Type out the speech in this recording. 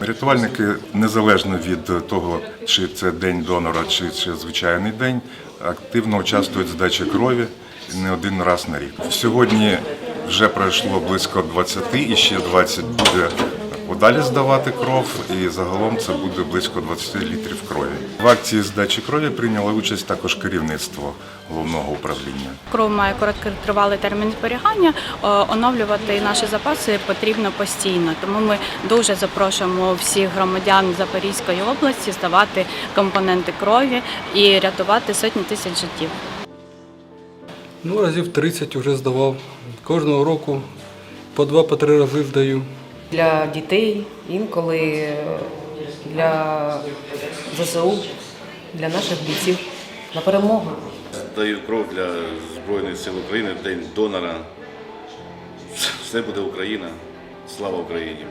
Рятувальники незалежно від того, чи це день донора, чи це звичайний день, активно участвують в здачі крові не один раз на рік. Сьогодні вже пройшло близько 20 і ще 20 буде подалі здавати кров, і загалом це буде близько 20 літрів крові. В акції здачі крові прийняло участь також керівництво головного управління. Кров має короткотривалий термін зберігання. Е, Оновлювати наші запаси потрібно постійно. Тому ми дуже запрошуємо всіх громадян Запорізької області здавати компоненти крові і рятувати сотні тисяч життів. Ну, разів 30 вже здавав. Кожного року по два, по три рази здаю. Для дітей, інколи для ЗСУ, для наших бійців на перемогу. Даю кров для Збройних сил України День донора. Все буде Україна. Слава Україні!